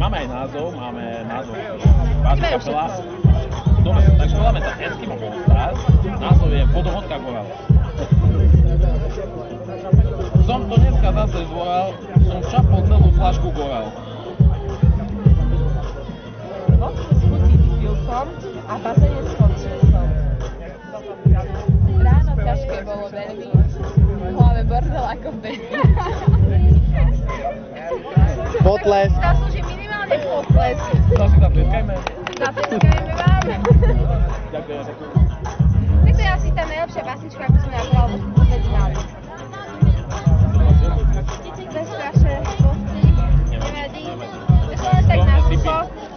máme aj názov, máme názov. Báska kapela. Dobre, takže voláme sa Eskimo Monsters. Názov je Vodohodka Goral. Som to dneska zase zvolal, som čapol celú flašku Goral. Moc schutí vypil som a bazenie skončil som. Ráno ťažké bolo veľmi, v hlave bordel ako v bedi. Potles. Zaslúži minimálne potles. To si zatleskajme. Zatleskajme vám. Ďakujem. Tak to je asi tá najlepšia básnička, ako som ja bola medzi nami. To je strašné. Nevadí. To je len tak na sucho.